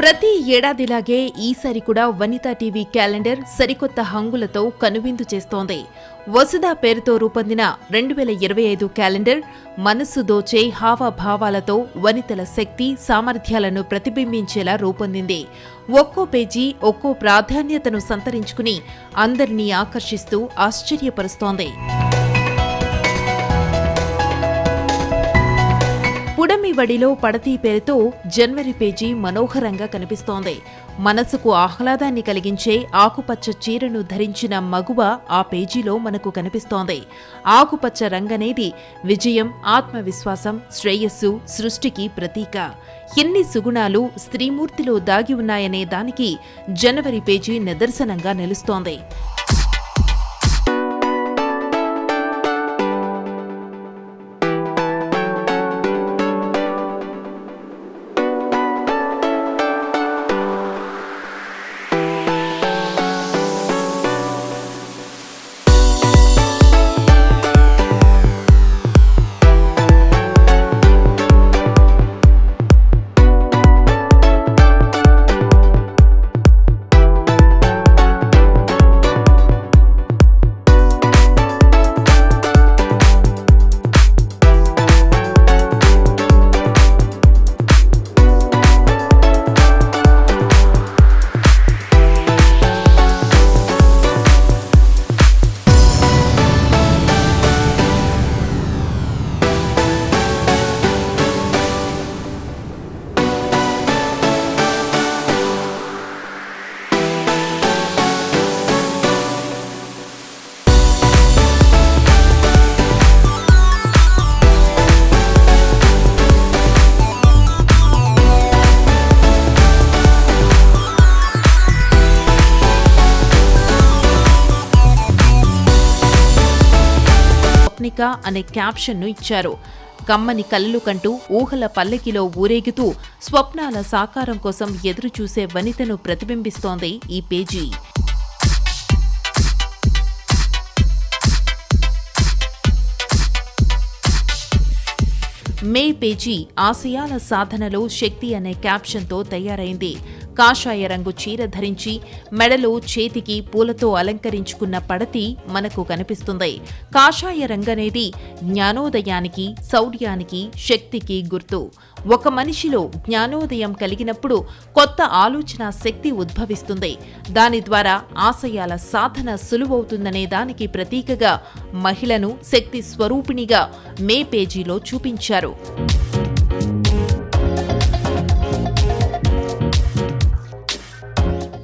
ప్రతి ఏడాదిలాగే ఈసారి కూడా వనితా టీవీ క్యాలెండర్ సరికొత్త హంగులతో కనువిందు చేస్తోంది. వసుధ పేరుతో రూపొందిన రెండు వేల ఇరవై ఐదు క్యాలెండర్ మనస్సు దోచే హావభావాలతో వనితల శక్తి సామర్థ్యాలను ప్రతిబింబించేలా రూపొందింది. ఒక్కో పేజీ ఒక్కో ప్రాధాన్యతను సంతరించుకుని అందరినీ ఆకర్షిస్తూ ఆశ్చర్యపరుస్తోంది. పుడమి వడిలో పడతీ పేరుతో జనవరి పేజీ మనోహరంగా కనిపిస్తోంది. మనసుకు ఆహ్లాదాన్ని కలిగించే ఆకుపచ్చ చీరను ధరించిన మగువ ఆ పేజీలో మనకు కనిపిస్తోంది. ఆకుపచ్చ రంగనేది విజయం ఆత్మవిశ్వాసం శ్రేయస్సు సృష్టికి ప్రతీక. ఎన్ని సుగుణాలు స్త్రీమూర్తిలో దాగి ఉన్నాయనే దానికి జనవరి పేజీ నిదర్శనంగా నిలుస్తోంది. స్వప్నిక అనే క్యాప్షన్ను ఇచ్చారు. కమ్మని కలలు కంటూ ఊహల పల్లకిలో ఊరేగుతూ స్వప్నాల సాకారం కోసం ఎదురుచూసే వనితను ప్రతిబింబిస్తోంది ఈ పేజీ. మే పేజీ ఆశయాల సాధనలో శక్తి అనే క్యాప్షన్తో తయారైంది. కాషాయ రంగు చీర ధరించి మెడలో చేతికి పూలతో అలంకరించుకున్న పడతి మనకు కనిపిస్తుంది. కాషాయ రంగనేది జ్ఞానోదయానికి శౌర్యానికి శక్తికి గుర్తు. ఒక మనిషిలో జ్ఞానోదయం కలిగినప్పుడు కొత్త ఆలోచన శక్తి ఉద్భవిస్తుంది. దాని ద్వారా ఆశయాల సాధన సులువవుతుందనే దానికి ప్రతీకగా మహిళను శక్తి స్వరూపిణిగా మే పేజీలో చూపించారు.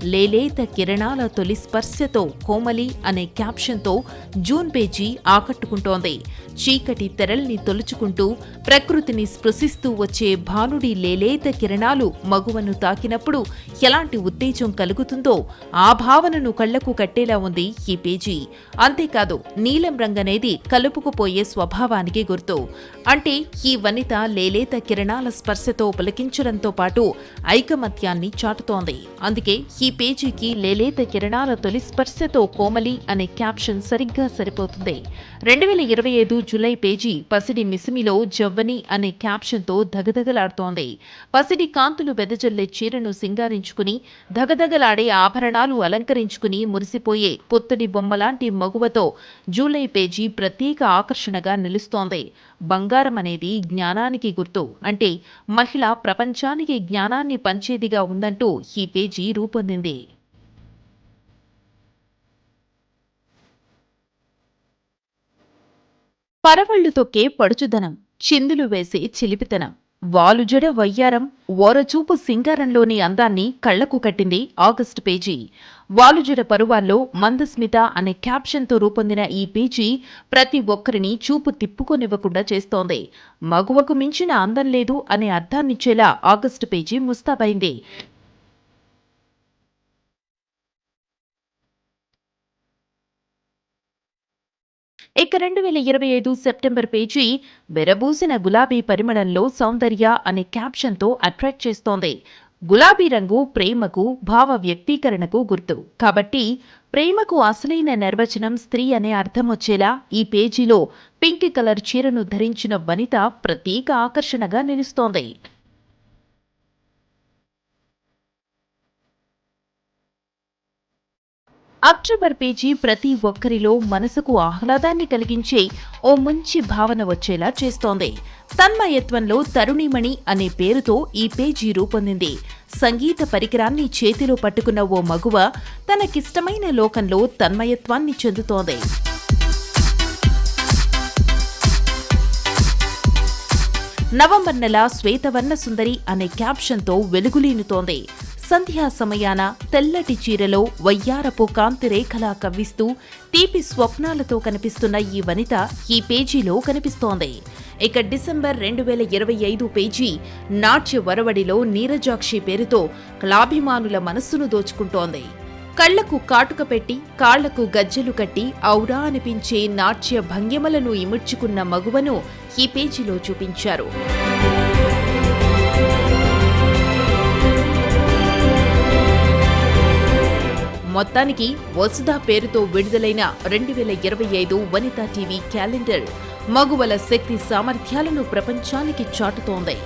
లేలేత కిరణాల తొలి స్పర్శతో కోమలి అనే క్యాప్షన్తో జూన్ పేజీ ఆకట్టుకుంటోంది. చీకటి తెరల్ని తొలుచుకుంటూ ప్రకృతిని స్పృశిస్తూ వచ్చే భానుడి లేలేత కిరణాలు మగువను తాకినప్పుడు ఎలాంటి ఉత్తేజం కలుగుతుందో ఆ భావనను కళ్ళకు కట్టేలా ఉంది ఈ పేజీ. అంతేకాదు నీలం రంగనేది కలుపుకుపోయే స్వభావానికి గుర్తు. అంటే ఈ వనిత లేలేత కిరణాల స్పర్శతో పులకించడంతో పాటు ఐకమత్యాన్ని చాటుతోంది. అందుకే ఈ పేజీకి లేలేత కిరణాల తొలి స్పర్శతో కోమలి అనే క్యాప్షన్ సరిగ్గా సరిపోతుంది. రెండు వేల ఇరవై ఐదు జులై పేజీ పసిడి మిసిమిలో జవ్వని అనే క్యాప్షన్తో దగదగలాడుతోంది పసిడి కాంతులు వెదజల్లే చీరను సింగారించుకుని దగదగలాడే ఆభరణాలు అలంకరించుకుని మురిసిపోయే పుత్తడి బొమ్మలాంటి మగువతో జూలై పేజీ ప్రత్యేక ఆకర్షణగా నిలుస్తోంది. బంగారం అనేది జ్ఞానానికి గుర్తు. అంటే మహిళ ప్రపంచానికి జ్ఞానాన్ని పంచేదిగా ఉందంటూ ఈ పేజీ రూపొందింది. పరవళ్ళు తొక్కే పడుచుదనం చిందులు వేసే చిలిపితనం. వాలుజడ వయ్యారం ఓరచూపు సింగారంలోని అందాన్ని కళ్ళకు కట్టింది ఆగస్టు పేజీ. వాలుజడ పరువాల్లో మందస్మిత అనే క్యాప్షన్తో రూపొందిన ఈ పేజీ ప్రతి ఒక్కరిని చూపు తిప్పుకొనివ్వకుండా చేస్తోంది. మగువకు మించిన అందం లేదు అనే అర్థాన్నిచ్చేలా ఆగస్టు పేజీ ముస్తాబైంది. ఇక రెండు వేల ఇరవై ఐదు సెప్టెంబర్ పేజీ బెరబూసిన గులాబీ పరిమళంలో సౌందర్య అనే క్యాప్షన్తో అట్రాక్ట్ చేస్తోంది. గులాబీ రంగు ప్రేమకు భావ వ్యక్తీకరణకు గుర్తు. కాబట్టి ప్రేమకు అసలైన నిర్వచనం స్త్రీ అనే అర్థం వచ్చేలా ఈ పేజీలో పింక్ కలర్ చీరను ధరించిన వనిత ప్రత్యేక ఆకర్షణగా నిలుస్తోంది. అక్టోబర్ పేజీ ప్రతి ఒక్కరిలో మనసుకు ఆహ్లాదాన్ని కలిగించే ఓ మంచి భావన వచ్చేలా చేస్తోంది. తన్మయత్వంలో తరుణిమణి అనే పేరుతో ఈ పేజీ రూపొందింది. సంగీత పరికరాన్ని చేతిలో పట్టుకున్న ఓ మగువ తనకిష్టమైన లోకంలో తన్మయత్వాన్ని చెందుతోంది. నవంబర్ నెల శ్వేతవర్ణ సుందరి అనే క్యాప్షన్తో వెలుగులీనుతోంది. సంధ్యా సమయాన తెల్లటి చీరలో వయ్యారపు కాంతి రేఖలా కవ్విస్తూ తీపి స్వప్నాలతో కనిపిస్తున్న ఈ వనిత ఈ పేజీలో కనిపిస్తోంది. ఇక డిసెంబర్ రెండు వేల ఇరవై ఐదు పేజీ నాట్య వరవడిలో నీరజాక్షి పేరుతో క్లాభిమానుల మనస్సును దోచుకుంటోంది. కళ్ళకు కాటుక పెట్టి కాళ్ళకు గజ్జెలు కట్టి ఔరా అనిపించే నాట్య భంగిమలను ఇముడ్చుకున్న మగువను ఈ పేజీలో చూపించారు. మొత్తానికి వసుధ పేరుతో విడుదలైన రెండు వేల ఇరవై ఐదు వనితా టీవీ క్యాలెండర్ మగువల శక్తి సామర్థ్యాలను ప్రపంచానికి చాటుతోంది.